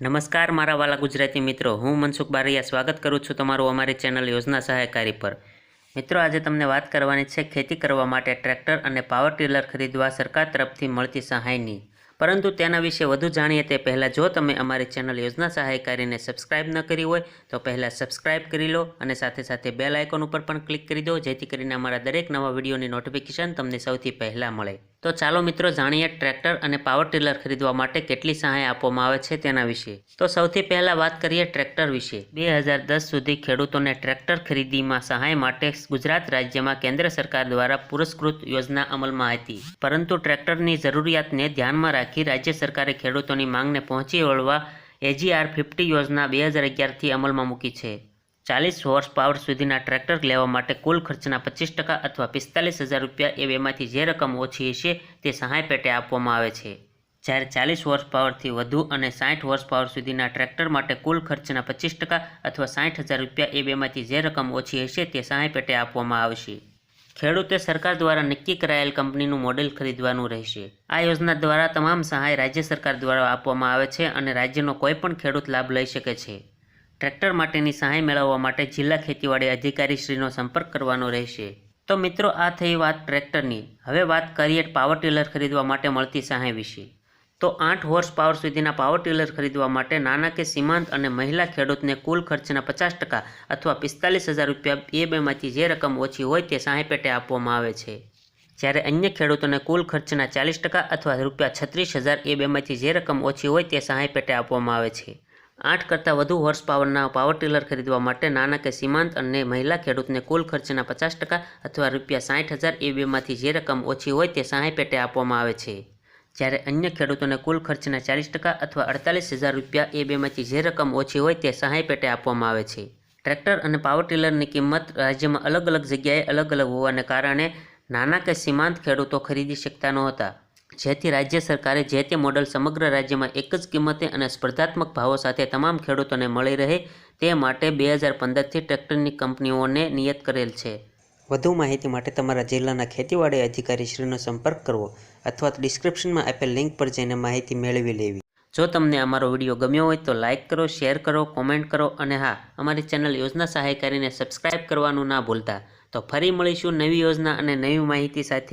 નમસ્કાર, મારા વાલા ગુજરાતી મિત્રો. હું મનસુખ બારૈયા સ્વાગત કરું છું તમારું અમારી ચેનલ યોજના સહાયકારી પર. મિત્રો, આજે તમને વાત કરવાની છે ખેતી કરવા માટે ટ્રેક્ટર અને પાવર ટીલર ખરીદવા સરકાર તરફથી મળતી સહાયની. પરંતુ તેના વિશે વધુ જાણીએ તે પહેલાં જો તમે અમારી ચેનલ યોજના સહાયકારીને સબસ્ક્રાઇબ ન કરી હોય, તો પહેલાં સબસ્ક્રાઇબ કરી લો અને સાથે સાથે બેલ આઇકોન ઉપર પણ ક્લિક કરી દો, જેથી કરીને અમારા દરેક નવા વિડીયોની નોટિફિકેશન તમને સૌથી પહેલાં મળે. તો ચાલો મિત્રો જાણીએ ટ્રેક્ટર અને પાવર ટિલર ખરીદવા માટે કેટલી સહાય આપવામાં આવે છે તેના વિશે. તો સૌથી પહેલાં વાત કરીએ ટ્રેક્ટર વિશે. બે હજાર દસ સુધી ખેડૂતોને ટ્રેક્ટર ખરીદીમાં સહાય માટે ગુજરાત રાજ્યમાં કેન્દ્ર સરકાર દ્વારા પુરસ્કૃત યોજના અમલમાં હતી. પરંતુ ટ્રેક્ટરની જરૂરિયાતને ધ્યાનમાં રાખી રાજ્ય સરકારે ખેડૂતોની માંગને પહોંચી વળવા એજીઆર ફિફ્ટી યોજના બે હજાર અગિયારથી અમલમાં મૂકી છે. ચાલીસ હોર્સ પાવર સુધીના ટ્રેક્ટર લેવા માટે કુલ ખર્ચના પચીસ ટકા અથવા પિસ્તાલીસ હજાર રૂપિયા એ બેમાંથી જે રકમ ઓછી હશે તે સહાય પેટે આપવામાં આવે છે. જ્યારે ચાલીસ હોર્સ પાવરથી વધુ અને સાઠ હોર્સ પાવર સુધીના ટ્રેક્ટર માટે કુલ ખર્ચના પચીસ ટકા અથવા સાઠ હજાર રૂપિયા એ બેમાંથી જે રકમ ઓછી હશે તે સહાય પેટે આપવામાં આવશે. ખેડૂતે સરકાર દ્વારા નક્કી કરાયેલ કંપનીનું મોડેલ ખરીદવાનું રહેશે. આ યોજના દ્વારા તમામ સહાય રાજ્ય સરકાર દ્વારા આપવામાં આવે છે અને રાજ્યનો કોઈ પણ ખેડૂત લાભ લઈ શકે છે. ટ્રેક્ટર માટેની સહાય મેળવવા માટે જિલ્લા ખેતીવાડી અધિકારીશ્રીનો સંપર્ક કરવાનો રહેશે. તો મિત્રો, આ થઈ વાત ટ્રેક્ટરની. હવે વાત કરીએ પાવર ટીલર ખરીદવા માટે મળતી સહાય વિશે. તો આઠ હોર્સ પાવર સુધીના પાવર ટીલર ખરીદવા માટે નાના કે સીમાંત અને મહિલા ખેડૂતને કુલ ખર્ચના પચાસ ટકા અથવા પિસ્તાલીસ હજાર રૂપિયા એ બેમાંથી જે રકમ ઓછી હોય તે સહાય પેટે આપવામાં આવે છે. જ્યારે અન્ય ખેડૂતોને કુલ ખર્ચના ચાલીસ ટકા અથવા રૂપિયા છત્રીસ હજાર એ બેમાંથી જે રકમ ઓછી હોય તે સહાય પેટે આપવામાં આવે છે. આઠ કરતાં વધુ હોર્સ પાવરના પાવર ટીલર ખરીદવા માટે નાના કે સીમાંત અને મહિલા ખેડૂતને કુલ ખર્ચના પચાસ ટકા અથવા રૂપિયા સાઠ હજાર એ બેમાંથી જે રકમ ઓછી હોય તે સહાય પેટે આપવામાં આવે છે. જ્યારે અન્ય ખેડૂતોને કુલ ખર્ચના ચાલીસ ટકા અથવા અડતાલીસ હજાર રૂપિયા એ બેમાંથી જે રકમ ઓછી હોય તે સહાય પેટે આપવામાં આવે છે. ટ્રેક્ટર અને પાવર ટીલરની કિંમત રાજ્યમાં અલગ અલગ જગ્યાએ અલગ અલગ હોવાને કારણે નાના કે સીમાંત ખેડૂતો ખરીદી શકતા નહોતા. જેથી રાજ્ય સરકારે જે તે મોડલ સમગ્ર રાજ્યમાં એક જ કિંમતે અને સ્પર્ધાત્મક ભાવો સાથે તમામ ખેડૂતોને મળી રહે તે માટે બે હજાર પંદરથી ટ્રેક્ટરની કંપનીઓને નિયત કરેલ છે. વધુ માહિતી માટે તમારા જિલ્લાના ખેતીવાડી અધિકારીશ્રીનો સંપર્ક કરવો અથવા ડિસ્ક્રિપ્શનમાં આપેલ લિંક પર જઈને માહિતી મેળવી લેવી. જો તમને અમારો વીડિયો ગમ્યો હોય તો લાઇક કરો શેર કરો કોમેન્ટ કરો અને હા અમારી ચેનલ યોજના સહાયકારીને સબસ્ક્રાઇબ કરવાનું ના ભૂલતા. તો ફરી મળીશું નવી યોજના અને નવી માહિતી સાથે.